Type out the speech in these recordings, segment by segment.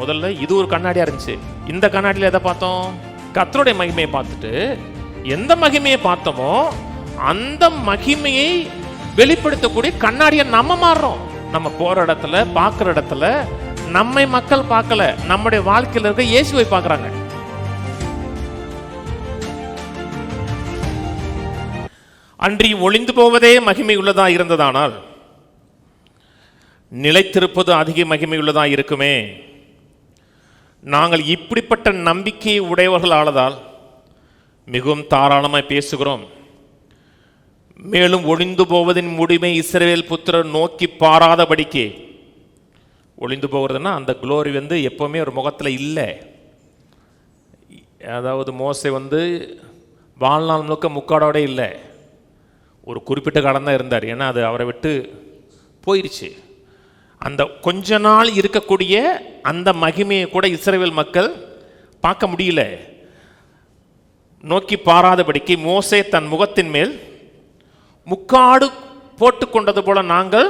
முதல்ல இது ஒரு கண்ணாடியா இருந்துச்சு. இந்த கண்ணாடியில் எதை பார்த்தோம்? கத்தருடைய மகிமையை பார்த்துட்டு எந்த மகிமையை பார்த்தோமோ அந்த மகிமையை வெளிப்படுத்தக்கூடிய கண்ணாடியை நம்ம மாறுறோம். நம்ம போற இடத்துல பார்க்குற இடத்துல நம்மை மக்கள் பார்க்கல. நம்முடைய வாழ்க்கையில் இருக்க இயேசுவை பார்க்குறாங்க. அன்றி ஒளிந்து போவதே மகிமை உள்ளதா இருந்ததானால் நிலைத்திருப்பது அதிக மகிமை உள்ளதா இருக்குமே. நாங்கள் இப்படிப்பட்ட நம்பிக்கையை உடையவர்கள் ஆளதால் மிகவும் தாராளமாய் பேசுகிறோம். மேலும் ஒளிந்து போவதின் முடிவை இஸ்ரேல் புத்திரர் நோக்கி பாராதபடிக்கு ஒளிந்து போகிறதுனா அந்த குளோரி வந்து எப்போவுமே ஒரு முகத்தில் இல்லை. அதாவது மோசை வந்து வாழ்நாள் முழுக்க முக்காடோட இல்லை. ஒரு குறிப்பிட்ட காலம் தான் இருந்தார். ஏன்னா அது அவரை விட்டு போயிடுச்சு அந்த கொஞ்ச நாள் இருக்கக்கூடிய அந்த மகிமையை கூட இஸ்ரேல் மக்கள் பார்க்க முடியல. நோக்கி பாராதபடிக்கு மோசே தன் முகத்தின் மேல் முக்காடு போட்டு கொண்டது போல நாங்கள்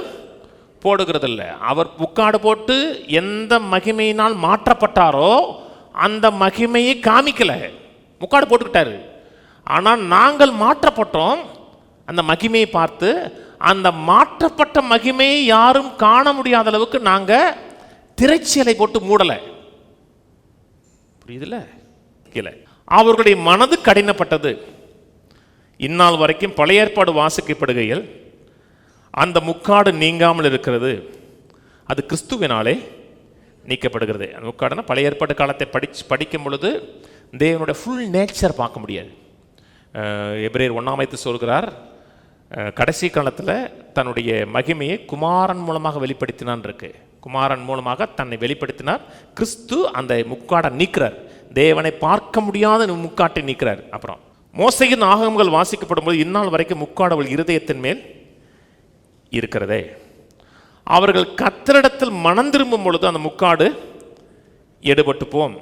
போடுகிறதில்ல. அவர் முக்காடு போட்டு எந்த மகிமையினால் மாற்றப்பட்டாரோ அந்த மகிமையை காமிக்கலை. முக்காடு போட்டுக்கிட்டாரு. ஆனால் நாங்கள் மாற்றப்பட்டோம். அந்த மகிமையை பார்த்து அந்த மாற்றப்பட்ட மகிமையை யாரும் காண முடியாத அளவுக்கு நாங்கள் திரைச்சியலை போட்டு மூடலை. புரியுதுல்ல கீழே. அவர்களுடைய மனது கடினப்பட்டது. இந்நாள் வரைக்கும் பழைய ஏற்பாடு வாசிக்கப்படுகையில் அந்த முக்காடு நீங்காமல் இருக்கிறது. அது கிறிஸ்துவினாலே நீக்கப்படுகிறது. அந்த முக்காடுனா பழைய ஏற்பாடு காலத்தை படிச்சு படிக்கும் பொழுது தேவனுடைய ஃபுல் நேச்சர் பார்க்க முடியாது. எப்ரேர் ஒன்றாம் ஒன்றாமைத்து சொல்கிறார் கடைசி காலத்தில் தன்னுடைய மகிமையை குமாரன் மூலமாக வெளிப்படுத்தினான் இருக்கு. குமாரன் மூலமாக தன்னை வெளிப்படுத்தினார். கிறிஸ்து அந்த முக்காடை நீக்கிறார். தேவனை பார்க்க முடியாத முக்காட்டை நீக்கிறார். அப்புறம் மோசையின் ஆகமங்கள் வாசிக்கப்படும் போது இந்நாள் வரைக்கும் முக்காடவள் இருதயத்தின் மேல் இருக்கிறதே. அவர்கள் கத்தரிடத்தில் மனம் திரும்பும் பொழுது அந்த முக்காடு எடுபட்டு போம்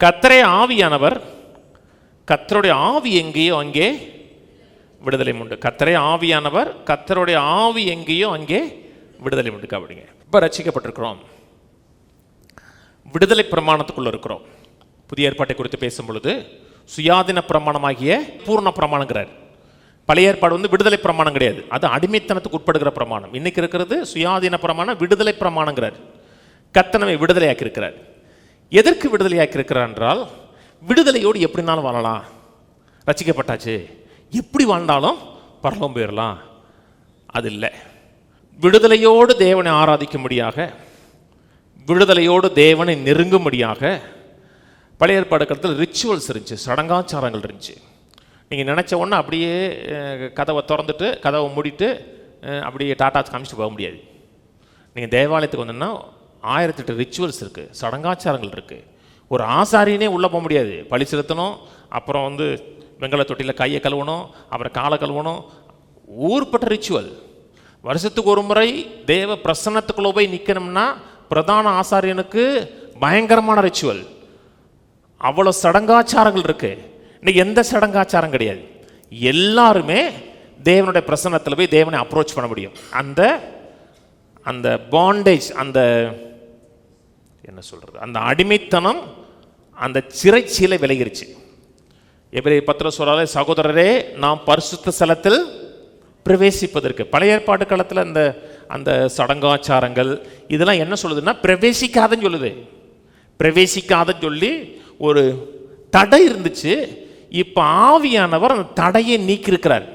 கத்தரே ஆவியானவர் கத்தருடைய ஆவி எங்கேயோ அங்கே விடுதலை உண்டு. கத்தரே ஆவியானவர் கத்தருடைய ஆவி எங்கேயோ அங்கே விடுதலை உண்டு. அப்படிங்க இப்போ ரசிக்கப்பட்டிருக்கிறோம். விடுதலை பிரமாணத்துக்குள்ள இருக்கிறோம். புதிய ஏற்பாட்டை குறித்து பேசும் பொழுது சுயாதீன பிரமாணமாகிய பூர்ண பிரமாணங்கிறார். பழைய ஏற்பாடு வந்து விடுதலை பிரமாணம் கிடையாது. அது அடிமைத்தனத்துக்கு உட்படுகிற பிரமாணம். இன்னைக்கு இருக்கிறது சுயாதீன பிரமாணம் விடுதலை பிரமாணங்கிறார். கத்தனவை விடுதலையாக்கி இருக்கிறார் எதற்கு விடுதலையாக்கி இருக்கிறார் என்றால் விடுதலையோடு எப்படினாலும் வாழலாம். ரசிக்கப்பட்டாச்சு. எப்படி வாழ்ந்தாலும் பரலம் போயிடலாம் அது இல்லை. விடுதலையோடு தேவனை ஆராதிக்கும்படியாக விடுதலையோடு தேவனை நெருங்கும்படியாக பழைய ஏற்பாடு காலத்தில் ரிச்சுவல்ஸ் இருந்துச்சு சடங்காச்சாரங்கள் இருந்துச்சு. நீங்கள் நினச்ச உடனே அப்படியே கதவை திறந்துட்டு கதவை மூடிட்டு அப்படியே டாட்டா காமிச்சிட்டு போக முடியாது. நீங்கள் தேவாலயத்துக்கு வந்தோன்னா ஆயிரத்தெட்டு ரிச்சுவல்ஸ் இருக்குது சடங்காச்சாரங்கள் இருக்குது ஒரு ஆசாரியனே உள்ளே போக முடியாது. பழி செலுத்தணும் அப்புறம் வந்து வெங்கல தொட்டியில் கையை கழுவணும் அப்புறம் காலை கழுவணும். ஊர்பட்ட ரிச்சுவல் வருஷத்துக்கு ஒரு முறை தேவ பிரசன்னத்துக்குள்ளே போய் நிற்கணும்னா பிரதான ஆசாரியனுக்கு பயங்கரமான ரிச்சுவல் அவ்வளோ சடங்காச்சாரங்கள் இருக்குது இன்னைக்கு எந்த சடங்காச்சாரம் கிடையாது. எல்லாருமே தேவனுடைய பிரசன்னத்தில் போய் தேவனை அப்ரோச் பண்ண முடியும். அந்த அந்த பாண்டேஜ் அந்த என்ன சொல்கிறது அந்த அடிமைத்தனம் அந்த சிறைச்சீலை விலகிருச்சு. எப்படி பத்திர சொல்றாலே சகோதரரே நாம் பரிசுத்த ஸ்தலத்தில் பிரவேசிப்பதற்கு. பழைய ஏற்பாட்டு காலத்தில் அந்த அந்த சடங்காச்சாரங்கள் இதெல்லாம் என்ன சொல்லுதுன்னா பிரவேசிக்காதன்னு சொல்லுது. பிரவேசிக்காதன்னு சொல்லி ஒரு தடை இருந்துச்சு. இப்போ ஆவியானவர் அந்த தடையை நீக்கியிருக்கிறார்.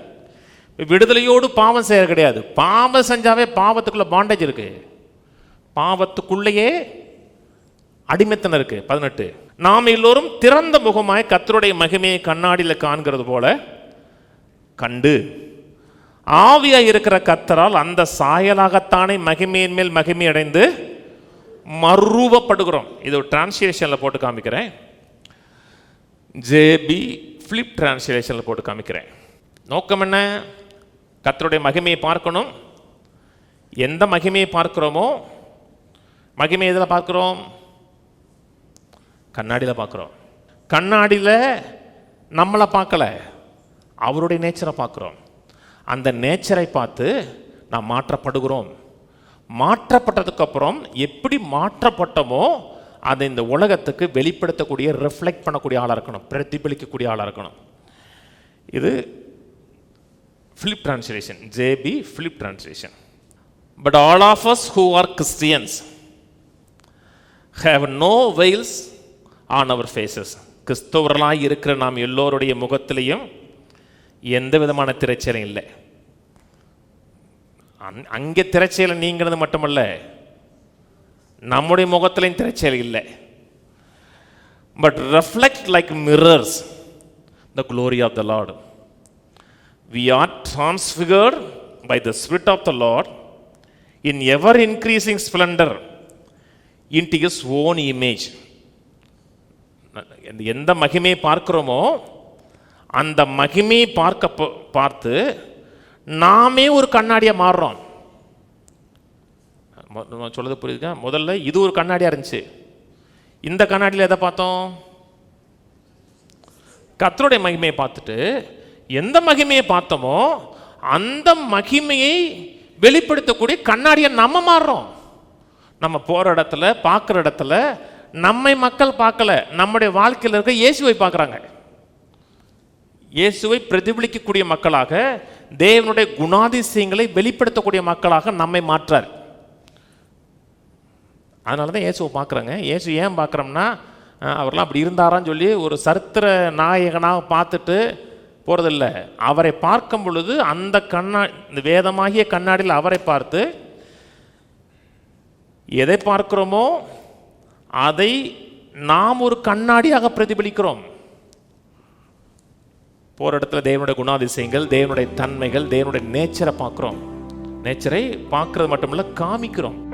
விடுதலையோடு பாவம் செய்ய கிடையாது. பாவம் செஞ்சாவே பாவத்துக்குள்ள பாண்டேஜ் இருக்கு. பாவத்துக்குள்ளேயே அடிமைத்தனம் இருக்கு. பதினெட்டு. நாம் எல்லோரும் திறந்த முகமாய் கத்தருடைய மகிமையை கண்ணாடியில் காண்கிறது போல கண்டு ஆவியாக இருக்கிற கத்தரால் அந்த சாயலாகத்தானே மகிமையின் மேல் மகிமை அடைந்து மறுரூபப்படுகிறோம். இது ஒரு டிரான்ஸ்லேஷனில் போட்டு காமிக்கிறேன். ஜேபி ஃப்ளிப் டிரான்ஸ்லேஷனில் போட்டு காமிக்கிறேன். நோக்கம் என்ன? கத்தருடைய மகிமையை பார்க்கணும். எந்த மகிமையை பார்க்குறோமோ மகிமை எதில் பார்க்குறோம்? கண்ணாடியில் பார்க்குறோம் கண்ணாடியில் நம்மளை பார்க்கல அவருடைய நேச்சரை பார்க்குறோம் அந்த நேச்சரை பார்த்து நாம் மாற்றப்படுகிறோம். மாற்றப்பட்டதுக்கப்புறம் எப்படி மாற்றப்பட்டமோ அதை இந்த உலகத்துக்கு வெளிப்படுத்தக்கூடிய ரிஃப்ளெக்ட் பண்ணக்கூடிய ஆளாக இருக்கணும். பிரதிபலிக்கக்கூடிய ஆளாக இருக்கணும். இது Philip translation JB Philip translation but all of us who are Christians have no veils on our faces கிறிஸ்தவர்களாக இருக்கிற நாம் எல்லோருடைய முகத்திலையும் எந்த விதமான திரைச்சலும் இல்லை. அங்- அங்கே திரைச்சலை நீங்கிறது மட்டுமல்ல நம்முடைய முகத்திலையும் திரைச்சல் இல்லை. But reflect like mirrors the glory of the lord we are transfigured by the Spirit of the lord in ever increasing splendour into his own image எந்த- எந்த மகிமையை பார்க்குறோமோ அந்த மகிமையை பார்க்க பார்த்து நாமே ஒரு கண்ணாடியாக மாறுறோம். மொ- நான் புரியுதுங்க முதல்ல இது ஒரு கண்ணாடியாக இருந்துச்சு. இந்த கண்ணாடியில் எதை பார்த்தோம்? கத்தருடைய மகிமையை பார்த்துட்டு எந்த மகிமையை பார்த்தோமோ அந்த மகிமையை வெளிப்படுத்தக்கூடிய கண்ணாடியை நம்ம மாறுறோம். நம்ம போகிற இடத்துல பார்க்குற இடத்துல நம்மை மக்கள் பார்க்கல நம்முடைய வாழ்க்கையில் இருக்க இயேசுவை பார்க்குறாங்க. இயேசுவை பிரதிபலிக்கக்கூடிய மக்களாக தேவனுடைய குணாதிசயங்களை வெளிப்படுத்தக்கூடிய மக்களாக நம்மை மாற்றார். அதனால தான் இயேசுவை பார்க்குறாங்க. இயேசு ஏன் பார்க்குறோம்னா அவர்லாம் அப்படி இருந்தாரான்னு சொல்லி ஒரு சரித்திர நாயகனாக பார்த்துட்டு போகிறதில்ல அவரை பார்க்கும் பொழுது அந்த கண்ணா இந்த வேதமாகிய கண்ணாடியில் அவரை பார்த்து எதை பார்க்குறோமோ அதை நாம் ஒரு கண்ணாடியாக பிரதிபலிக்கிறோம். போகிற இடத்துல தேவனுடைய குணாதிசயங்கள் தேவனுடைய தன்மைகள் தேவனுடைய நேச்சரை பார்க்குறோம். நேச்சரை பார்க்கறது மட்டும் காமிக்கிறோம்.